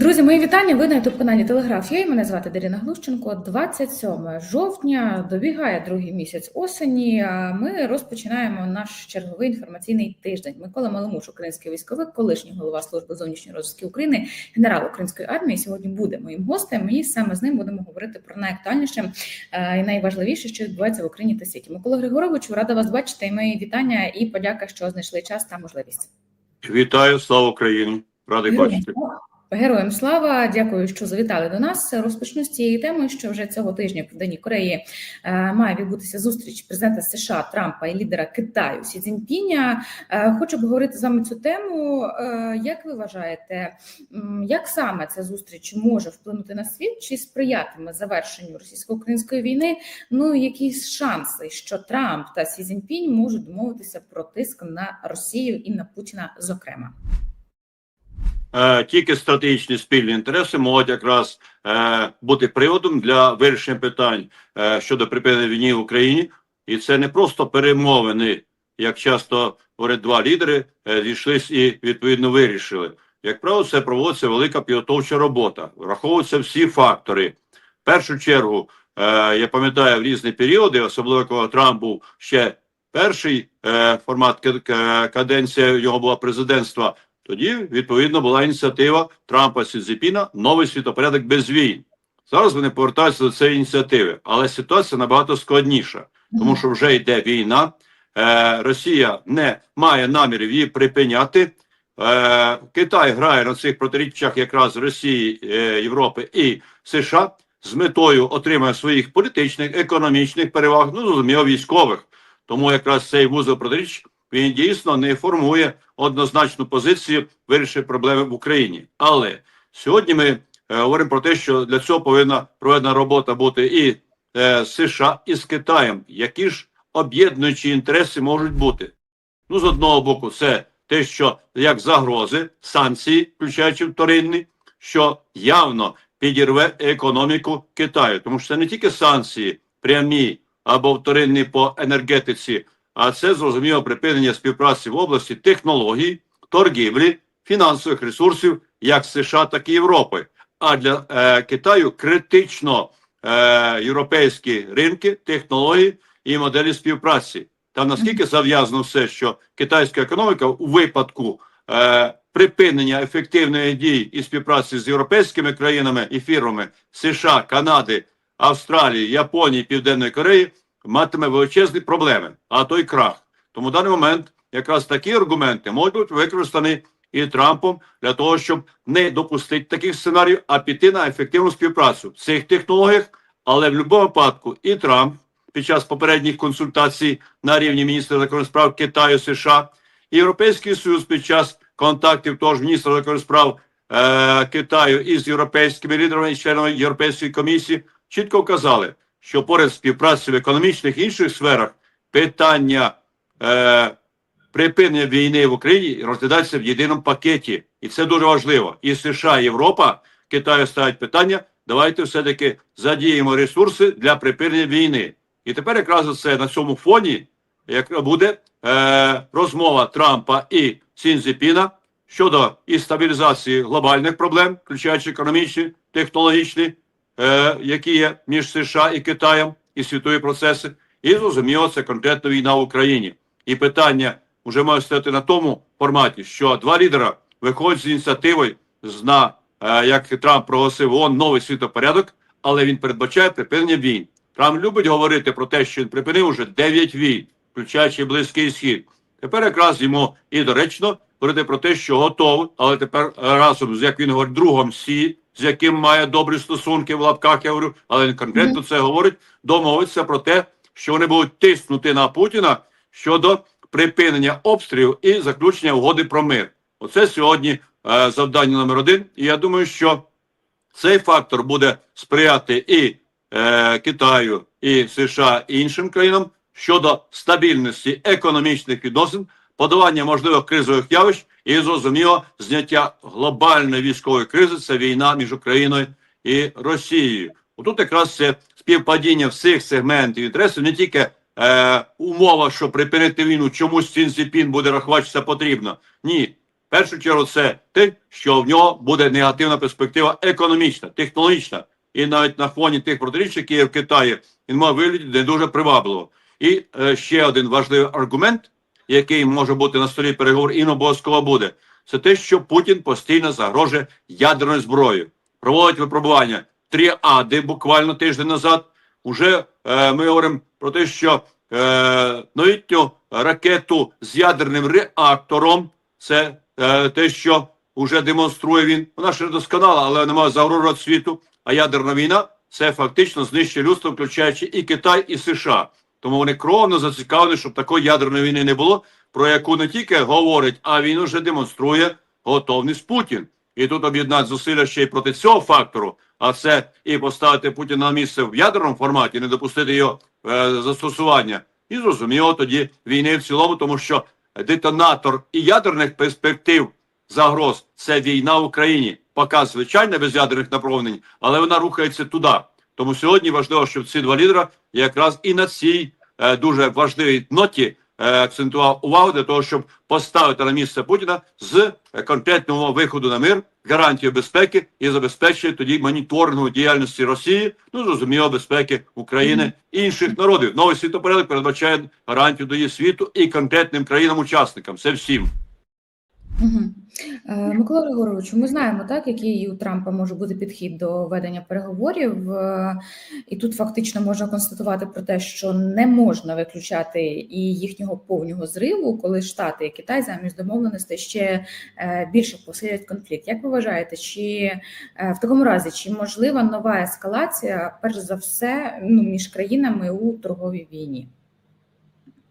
Друзі, мої вітання. Ви на youtube каналі Телеграф. Я мене звати Дарина Глущенко. 27 жовтня добігає другий місяць осені. а Ми розпочинаємо наш черговий інформаційний тиждень. Микола Маломуш, український військовик, колишній голова служби зовнішньої розвідки України, генерал української армії. Сьогодні буде моїм гостем. І саме з ним будемо говорити про найактуальніше е, і найважливіше, що відбувається в Україні та світі. Микола Григоровичу, рада вас бачити. І мої вітання і подяка, що знайшли час та можливість. Вітаю, слава Україні! Радий бачити. Героям слава, дякую, що завітали до нас. Розпочну з цієї теми, що вже цього тижня в Південній Кореї е, має відбутися зустріч президента США Трампа і лідера Китаю Сі Цзіньпіня. Е, хочу обговорити з вами цю тему. Е, як ви вважаєте, як саме ця зустріч може вплинути на світ? Чи сприятиме завершенню російсько-української війни? Ну якісь шанси, що Трамп та Сі Цзіньпінь можуть домовитися про тиск на Росію і на Путіна, зокрема? Е, Тільки стратегічні спільні інтереси можуть якраз е, бути приводом для вирішення питань е, щодо припинення війни в Україні, і це не просто перемовини, як часто говорять два лідери, е, зійшлись і відповідно вирішили. Як правило, це проводиться велика підготовча робота. Враховуються всі фактори. В першу чергу, е, я пам'ятаю в різні періоди, особливо коли Трамп був ще перший е, формат ка- каденція його була президентства. Тоді відповідно була ініціатива Трампа Сідзіпіна новий світопорядок без війн. Зараз вони повертаються до цієї ініціативи, але ситуація набагато складніша, тому що вже йде війна. Е, Росія не має намірів її припиняти. Е, Китай грає на цих протиріччях якраз Росії, е, Європи і США з метою отримання своїх політичних, економічних переваг, ну зрозуміло, військових. Тому якраз цей вузол протиріч він дійсно не формує однозначну позицію вирішення проблеми в Україні. Але сьогодні ми е, говоримо про те, що для цього повинна проведена робота бути і е, США, і з Китаєм. Які ж об'єднуючі інтереси можуть бути? Ну, з одного боку, це те, що як загрози, санкції, включаючи вторинні, що явно підірве економіку Китаю, тому що це не тільки санкції прямі або вторинні по енергетиці, а це зрозуміло припинення співпраці в області технологій, торгівлі, фінансових ресурсів як США, так і Європи. А для е, Китаю критично е, європейські ринки, технології і моделі співпраці. Там наскільки зав'язано все, що китайська економіка у випадку е, припинення ефективної дії і співпраці з європейськими країнами і фірмами США, Канади, Австралії, Японії, Південної Кореї матиме величезні проблеми, а то й крах. Тому в даний момент якраз такі аргументи можуть бути використані і Трампом для того, щоб не допустити таких сценаріїв, а піти на ефективну співпрацю в цих технологіях. Але в будь-якому випадку і Трамп під час попередніх консультацій на рівні міністра закордонних справ Китаю США, і Європейський Союз під час контактів того міністра закордонних справ е, Китаю із європейськими лідерами і членами Європейської комісії чітко вказали, що поряд співпраці в економічних і інших сферах питання е, припинення війни в Україні розглядається в єдиному пакеті, і це дуже важливо. І США, і Європа Китаю ставить питання. Давайте все-таки задіємо ресурси для припинення війни. І тепер якраз це на цьому фоні як буде е, розмова Трампа і Сінзіпіна щодо і стабілізації глобальних проблем, включаючи економічні, технологічні, е, які є між США і Китаєм, і світові процеси, і зрозуміло, це конкретно війна в Україні. І питання вже має стояти на тому форматі, що два лідера виходять з ініціативою з на е, як Трамп проголосив ООН новий світопорядок, але він передбачає припинення війн. Трамп любить говорити про те, що він припинив уже 9 війн, включаючи близький схід. Тепер якраз йому і доречно говорити про те, що готовий, але тепер разом з як він говорить, другом Сі, з яким має добрі стосунки в лапках, я говорю, але він конкретно це говорить, домовиться про те, що вони будуть тиснути на Путіна щодо припинення обстрілів і заключення угоди про мир. Оце сьогодні е, завдання номер один. І я думаю, що цей фактор буде сприяти і е, Китаю, і США, і іншим країнам щодо стабільності економічних відносин, подолання можливих кризових явищ і зрозуміло зняття глобальної військової кризи. Це війна між Україною і Росією. Отут якраз це співпадіння всіх сегментів інтересів, не тільки е, умова, що припинити війну, чомусь Цінзіпін буде рахувати, що це потрібно. Ні. В першу чергу, це те, що в нього буде негативна перспектива економічна, технологічна, і навіть на фоні тих протиріч, які є в Китаї, він має виглядати не дуже привабливо. І е, ще один важливий аргумент, який може бути на столі переговорів, і буде, це те, що Путін постійно загрожує ядерною зброєю. Проводить випробування тріади буквально тиждень назад. Уже е, ми говоримо про те, що е, новітню ракету з ядерним реактором, це е, те, що вже демонструє він. Вона ще не досконала, але вона має загрожувати світу. А ядерна війна це фактично знищує людство, включаючи і Китай, і США. Тому вони кровно зацікавлені, щоб такої ядерної війни не було, про яку не тільки говорить, а він уже демонструє готовність Путін. І тут об'єднати зусилля ще й проти цього фактору, а це і поставити Путіна на місце в ядерному форматі, не допустити його е, застосування. І зрозуміло тоді війни в цілому, тому що детонатор і ядерних перспектив загроз це війна в Україні. Поки звичайно без ядерних направлень, але вона рухається туди. Тому сьогодні важливо, щоб ці два лідера якраз і на цій е, дуже важливій ноті е, акцентував увагу для того, щоб поставити на місце Путіна з е, конкретного виходу на мир, гарантію безпеки і забезпечення тоді моніторингу діяльності Росії, ну зрозуміло, безпеки України і інших народів. Новий світопорядок передбачає гарантію до її світу і конкретним країнам-учасникам. Це всім. Угу. Микола Григоровичу, ми знаємо, так, який у Трампа може бути підхід до ведення переговорів, Е, і тут фактично можна констатувати про те, що не можна виключати і їхнього повного зриву, коли Штати і Китай замість домовленостей ще е, більше посилять конфлікт. Як ви вважаєте, чи е, в такому разі чи можлива нова ескалація, перш за все, ну між країнами у торговій війні?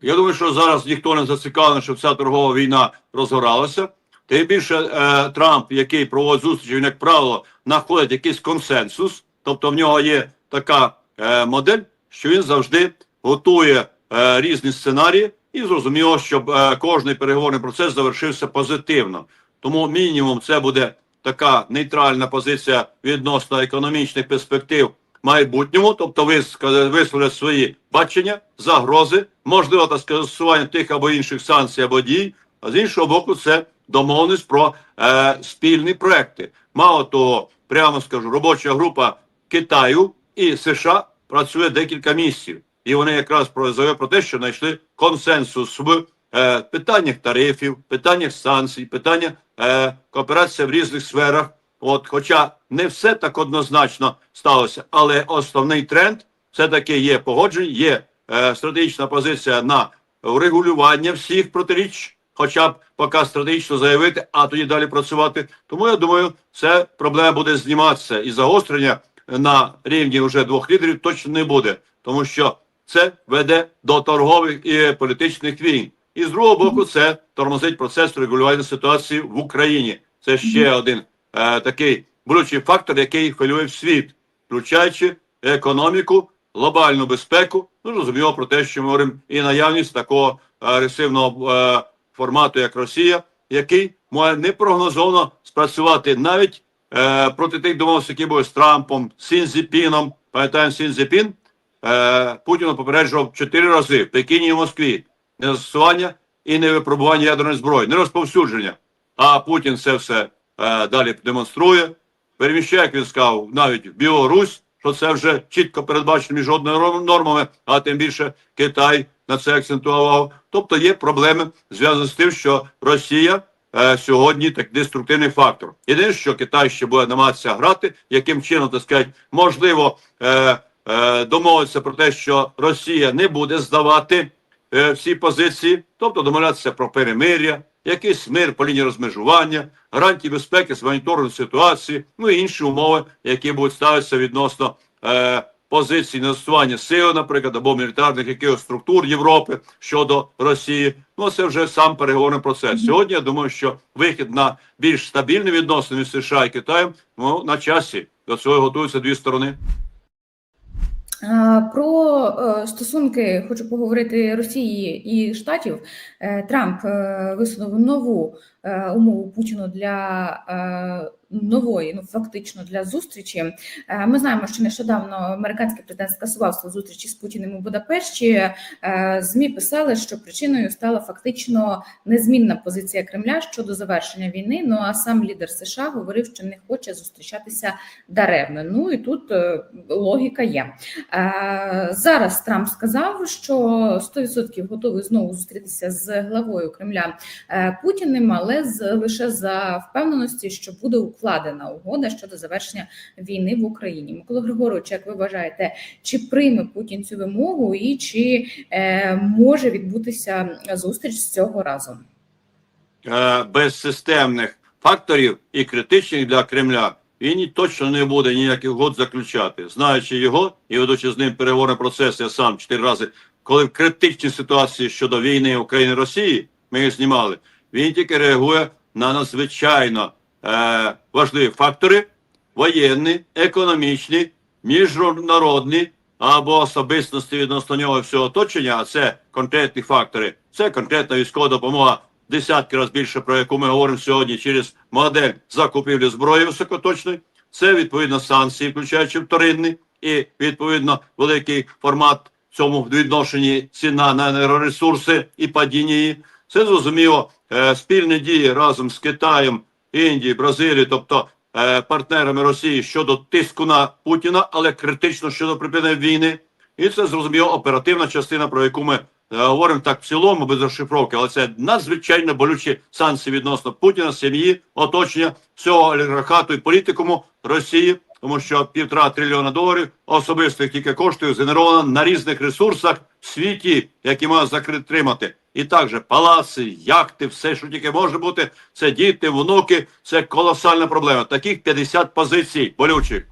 Я думаю, що зараз ніхто не зацікавлений, щоб ця торгова війна розгоралася. Тим більше е, Трамп, який проводить зустрічі, він, як правило, знаходить якийсь консенсус. Тобто в нього є така е, модель, що він завжди готує е, різні сценарії, і зрозуміло, щоб е, кожний переговорний процес завершився позитивно. Тому мінімум це буде така нейтральна позиція відносно економічних перспектив майбутньому, тобто вис- висловлять свої бачення, загрози, можливо, та скасування тих або інших санкцій або дій. А з іншого боку, це домовленість про е, спільні проекти. Мало того, прямо скажу, робоча група Китаю і США працює декілька місяців, і вони якраз про про те, що знайшли консенсус в е, питаннях тарифів, питаннях санкцій, питання е, кооперації в різних сферах. От, хоча не все так однозначно сталося, але основний тренд все таки є погодження, є е, стратегічна позиція на врегулювання всіх протиріч, хоча б поки стратегічно заявити, а тоді далі працювати. Тому я думаю, це проблема буде зніматися і загострення на рівні вже двох лідерів точно не буде, тому що це веде до торгових і політичних війн. І з другого боку, це тормозить процес регулювання ситуації в Україні. Це ще один е, такий болючий фактор, який хвилює світ, включаючи економіку, глобальну безпеку. Ну зрозуміло про те, що ми говоримо і наявність такого агресивного е, формату, як Росія, який може непрогнозовано спрацювати навіть е, проти тих домовленостей, які були з Трампом, Сінзіпіном. Пам'ятаємо, Сінзіпін е, Путіна попереджував чотири рази в Пекіні і Москві не застосування і не випробування ядерної зброї, не розповсюдження. А Путін це все е, далі демонструє. Переміщає, як він сказав, навіть в Білорусь, що це вже чітко передбачено міжнародними нормами, а тим більше Китай на це акцентував. Тобто є проблеми зв'язані з тим, що Росія е, сьогодні так деструктивний фактор. Єдине, що Китай ще буде намагатися грати, яким чином так сказати, можливо, е, е, домовитися про те, що Росія не буде здавати е, всі позиції, тобто домовлятися про перемир'я, якийсь мир по лінії розмежування, гарантії безпеки з моніторингу ситуації, ну і інші умови, які будуть ставитися відносно е, позицій застосування сил, наприклад, або мілітарних якихось структур Європи щодо Росії. Ну це вже сам переговорний процес. Сьогодні я думаю, що вихід на більш стабільні відносини між США і Китаєм ну на часі. До цього готуються дві сторони. Про е, стосунки хочу поговорити Росії і Штатів. Е, Трамп е, висунув нову умову Путіну для е, нової, ну фактично для зустрічі. Е, Ми знаємо, що нещодавно американський президент скасував свою зустрічі з Путіним у Будапешті. Е, Змі писали, що причиною стала фактично незмінна позиція Кремля щодо завершення війни. Ну а сам лідер США говорив, що не хоче зустрічатися даремно. Ну і тут е, логіка є. Е, Зараз Трамп сказав, що 100% готовий знову зустрітися з главою Кремля е, Путіним, з лише за впевненості, що буде укладена угода щодо завершення війни в Україні. Микола Григорович, як ви вважаєте, чи прийме Путін цю вимогу, і чи е, може відбутися зустріч з цього разу? Е, без системних факторів і критичних для Кремля він точно не буде ніяких угод заключати. Знаючи його і ведучи з ним переговорний процес, я сам чотири рази, коли в критичній ситуації щодо війни України Росії, ми їх знімали, він тільки реагує на надзвичайно е, важливі фактори воєнні, економічні, міжнародні або особистості відносно нього всього оточення, а це конкретні фактори, це конкретна військова допомога десятки разів більше, про яку ми говоримо сьогодні через модель закупівлі зброї високоточної. Це відповідно санкції, включаючи вторинний, і відповідно великий формат цьому відношенні ціна на енергоресурси і падіння її. Це зрозуміло е, спільні дії разом з Китаєм, Індією, Бразилією, тобто е, партнерами Росії щодо тиску на Путіна, але критично щодо припинення війни. І це зрозуміло оперативна частина, про яку ми е, говоримо так в цілому без розшифровки, але це надзвичайно болючі санкції відносно Путіна, сім'ї, оточення всього олігархату і політикуму Росії, тому що півтора трильйона доларів особистих тільки коштів згенеровано на різних ресурсах в світі, які можна затримати. І також палаци, яхти, все, що тільки може бути, це діти, внуки, це колосальна проблема. Таких 50 позицій болючих.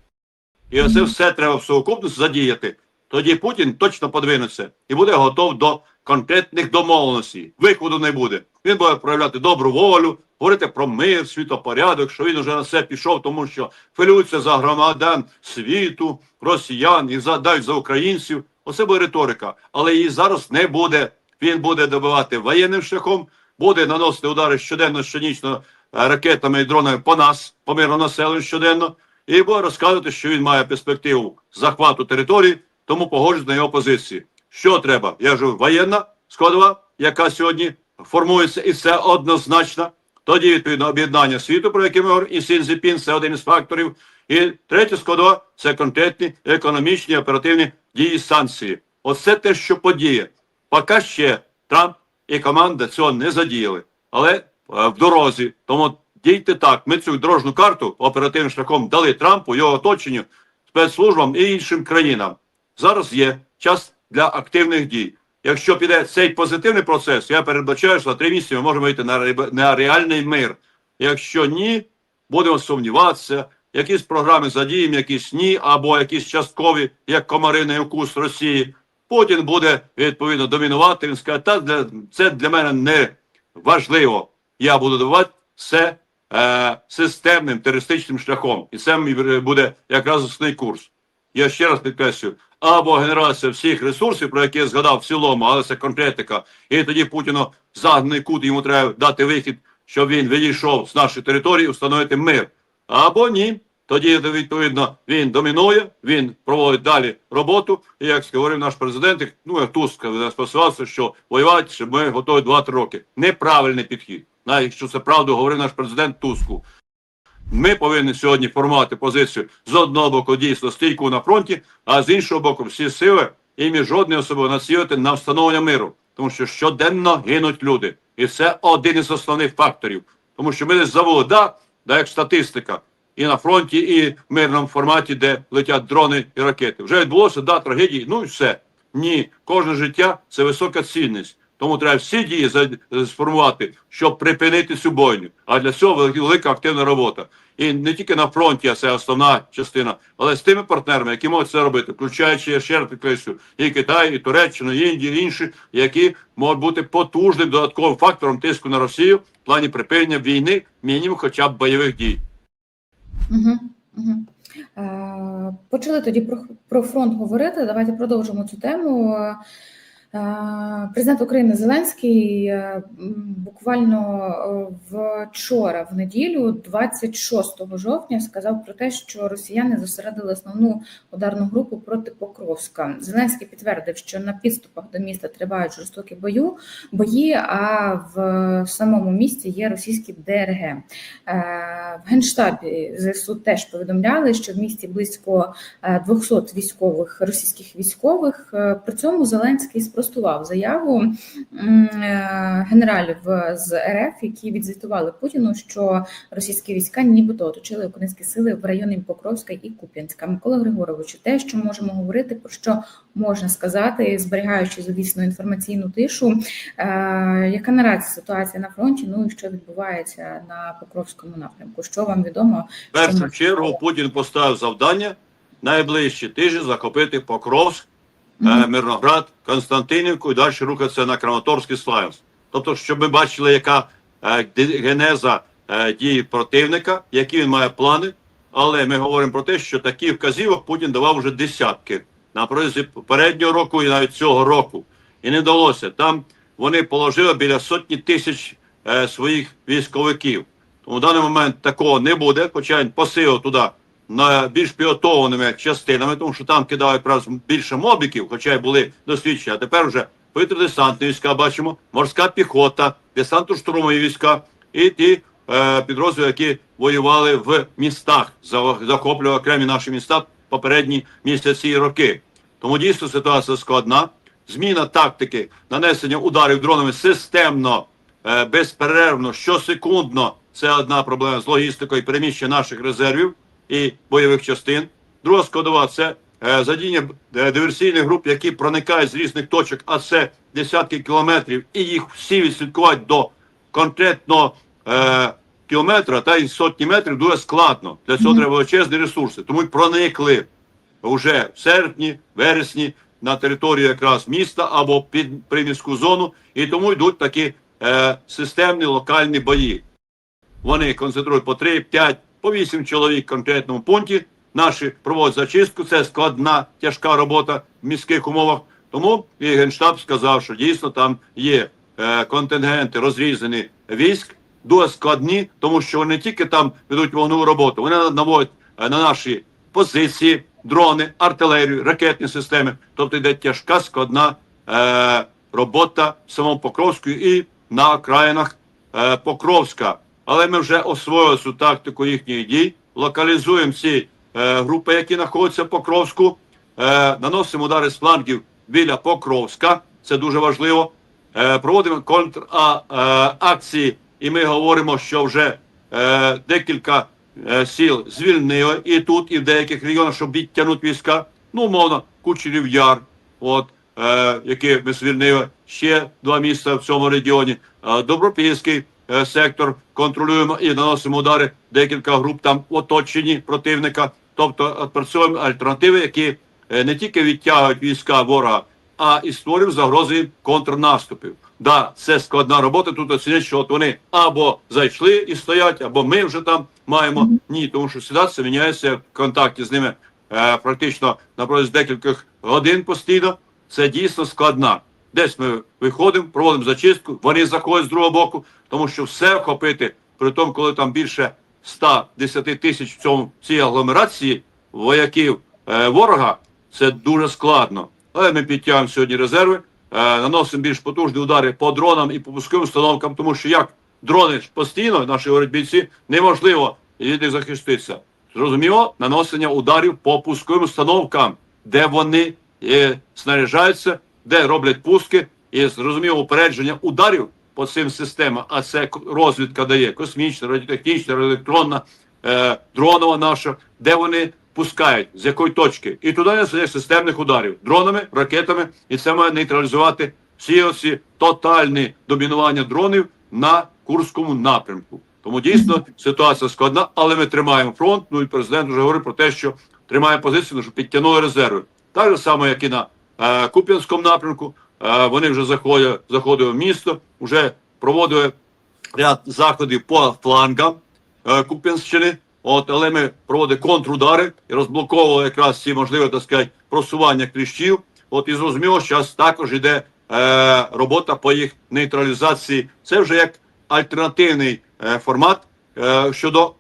І оце все треба в сукупності задіяти. Тоді Путін точно подвинеться і буде готов до конкретних домовленостей. Виходу не буде. Він буде проявляти добру волю, говорити про мир, світопорядок, що він вже на це пішов, тому що хвилюється за громадян світу, росіян і за навіть за українців. Оце буде риторика, але її зараз не буде. Він буде добивати воєнним шляхом, буде наносити удари щоденно, щонічно е, ракетами і дронами по нас, по мирному населенню щоденно, і буде розказувати, що він має перспективу захвату території, тому погоджуюсь на його позиції. Що треба? Я кажу, воєнна складова, яка сьогодні формується, і це однозначно. Тоді відповідно об'єднання світу, про яке ми говоримо, і Сінзіпін це один із факторів. І третя складова це конкретні економічні оперативні дії санкції. Оце те, що подіє. Поки ще Трамп і команда цього не задіяли, але е, в дорозі. Тому дійте так. Ми цю дорожню карту оперативним шляхом дали Трампу, його оточенню, спецслужбам і іншим країнам. Зараз є час для активних дій. Якщо піде цей позитивний процес, я передбачаю, що за три місяці ми можемо вийти на, на реальний мир. Якщо ні, будемо сумніватися, якісь програми задіємо, якісь ні, або якісь часткові, як комариний укус Росії. Путін буде відповідно домінувати. Він скаже, та для це для мене не важливо. Я буду давати все е, системним терористичним шляхом, і це мій буде якраз основний курс. Я ще раз підкреслюю, або генерація всіх ресурсів, про які я згадав в цілому, але це конкретика. І тоді Путіну загнаний кут йому треба дати вихід, щоб він відійшов з нашої території, встановити мир. Або ні. Тоді відповідно він домінує, він проводить далі роботу. І як говорив наш президент, ну як Туск спостерігався, що воювати щоб ми готові 2-3 роки. Неправильний підхід. Навіть якщо це правду говорив наш президент Туску. Ми повинні сьогодні формувати позицію з одного боку дійсно стійку на фронті, а з іншого боку, всі сили і міжнародні особи націлити на встановлення миру, тому що щоденно гинуть люди, і це один із основних факторів. Тому що ми десь забули, да, да, як статистика, і на фронті, і в мирному форматі, де летять дрони і ракети. Вже відбулося, да, трагедії, ну і все. Ні, кожне життя це висока цінність. Тому треба всі дії сформувати, щоб припинити цю бойню. А для цього велика- активна робота. І не тільки на фронті, а це основна частина, але з тими партнерами, які можуть це робити, включаючи я ще раз підкреслю, і Китай, і Туреччину, і Індію, і інші, які можуть бути потужним додатковим фактором тиску на Росію в плані припинення війни, мінімум хоча б бойових дій. Угу, угу. Почали тоді про, про фронт говорити. Давайте продовжимо цю тему. Е, Президент України Зеленський е, буквально е, вчора, в неділю, 26 жовтня, сказав про те, що росіяни зосередили основну ударну групу проти Покровська. Зеленський підтвердив, що на підступах до міста тривають жорстокі бою, бої, а в самому місті є російські ДРГ. В генштабі ЗСУ теж повідомляли, що в місті близько е, 200 військових російських військових. При цьому Зеленський спростував заяву е, генералів з РФ, які відзвітували Путіну, що російські війська нібито оточили українські сили в районі Покровська і Куп'янська. Микола Григоровичу, те, що можемо говорити, про що можна сказати, зберігаючи звісно інформаційну тишу, е, яка наразі ситуація на фронті? Ну і що відбувається на Покровському напрямку? Що вам відомо? В першу чергу Путін поставив завдання найближчі тижні захопити Покровськ, е, Мирноград, Константинівку і далі рухатися на Краматорський Славянськ. Тобто, щоб ми бачили, яка е, генеза е, дії противника, які він має плани. Але ми говоримо про те, що такі вказівок Путін давав вже десятки на протязі попереднього року і навіть цього року. І не вдалося. Там вони положили біля сотні тисяч е, своїх військовиків. Тому в даний момент такого не буде, хоча він посилив туди на більш підготовленими частинами, тому що там кидають правда, більше мобіків, хоча й були досвідчені. А тепер вже повітря-десантні війська бачимо, морська піхота, десантно-штурмові війська і ті е, підрозділи, які воювали в містах, захоплювали окремі наші міста попередні місяці і роки. Тому дійсно ситуація складна. Зміна тактики нанесення ударів дронами системно, е, безперервно, щосекундно. Це одна проблема з логістикою переміщення наших резервів і бойових частин. Друга складова це е, задіння е, диверсійних груп, які проникають з різних точок, а це десятки кілометрів, і їх всі відслідкувати до конкретного е, кілометра та й сотні метрів дуже складно. Для цього треба величезні ресурси. Тому й проникли вже в серпні, вересні на територію якраз міста або під приміську зону, і тому йдуть такі е, системні локальні бої. Вони концентрують по 3, 5, по 8 чоловік в конкретному пункті. Наші проводять зачистку. Це складна, тяжка робота в міських умовах. Тому і генштаб сказав, що дійсно там є е, контингенти розрізані військ, дуже складні, тому що вони не тільки там ведуть вогневу роботу, вони наводять е, на наші позиції, дрони, артилерію, ракетні системи. Тобто йде тяжка, складна е, робота в самому Покровську і на окраїнах е, Покровська. Але ми вже освоїли цю тактику їхніх дій, локалізуємо ці е, групи, які знаходяться в Покровську, е, наносимо удари з флангів біля Покровська. Це дуже важливо. Е, проводимо контракції, і ми говоримо, що вже е, декілька е, сіл звільнили і тут, і в деяких регіонах, щоб відтягнути війська. Ну, умовно, Кучерів Яр, от, е, який ми звільнили, ще два міста в цьому регіоні. Е, Добропільський е, сектор контролюємо і наносимо удари. Декілька груп там в оточенні противника. Тобто е, працюємо альтернативи, які е, не тільки відтягують війська ворога, а і створюють загрози контрнаступів. Да, це складна робота. Тут оцінять, що от вони або зайшли і стоять, або ми вже там маємо. Ні, тому що ситуація міняється в контакті з ними е, практично на протязі декількох годин постійно. Це дійсно складна. Десь ми виходимо, проводимо зачистку, вони заходять з другого боку, тому що все вхопити, при тому, коли там більше 110 тисяч в цьому цій агломерації вояків е, ворога, це дуже складно. Але ми підтягуємо сьогодні резерви, е, наносимо більш потужні удари по дронам і по пусковим установкам, тому що як дрони постійно, наші говорять бійці, неможливо від них захиститися. Зрозуміло, наносення ударів по пусковим установкам, де вони е, снаряжаються, де роблять пуски, і зрозуміло упередження ударів по цим системам, а це розвідка дає космічна, радіотехнічна, радіоелектронна, е, дронова наша, де вони пускають, з якої точки. І туди несення системних ударів дронами, ракетами, і це має нейтралізувати всі оці тотальні домінування дронів на Курському напрямку. Тому дійсно ситуація складна, але ми тримаємо фронт. Ну і президент вже говорив про те, що тримаємо позицію, що підтягнули резерви. Так же само, як і на Куп'янському напрямку. Вони вже заходять, заходили в місто, вже проводили ряд заходів по флангам е, Куп'янщини. От, але ми проводили контрудари і розблоковували якраз ці можливі, так сказати, просування кліщів. От і зрозуміло, що зараз також йде е, робота по їх нейтралізації. Це вже як альтернативний е, формат е, щодо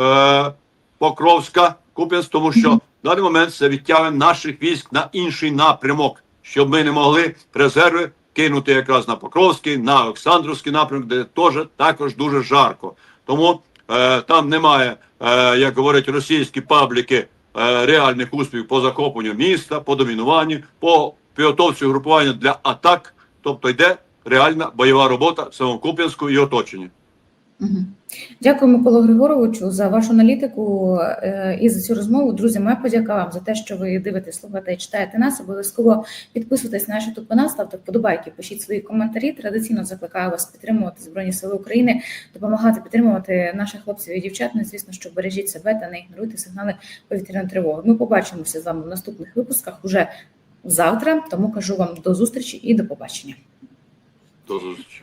е, Покровська, Куп'янськ, тому що. В даний момент це відтягує наших військ на інший напрямок, щоб ми не могли резерви кинути якраз на Покровський, на Олександрівський напрямок, де теж також дуже жарко. Тому е, там немає, е, як говорять російські пабліки, е, реальних успіхів по захопленню міста, по домінуванню, по підготовці групування для атак. Тобто йде реальна бойова робота в самому Куп'янську і оточенні. Дякую, Миколу Григоровичу, за вашу аналітику е, і за цю розмову. Друзі, моя подяка вам за те, що ви дивитесь, слухаєте і читаєте нас. Обов'язково підписуйтесь на наш YouTube канал, ставте вподобайки, пишіть свої коментарі. Традиційно закликаю вас підтримувати Збройні Сили України, допомагати підтримувати наших хлопців і дівчат. Ну, звісно, що бережіть себе та не ігноруйте сигнали повітряної тривоги. Ми побачимося з вами в наступних випусках уже завтра. Тому кажу вам до зустрічі і до побачення. До зустрічі.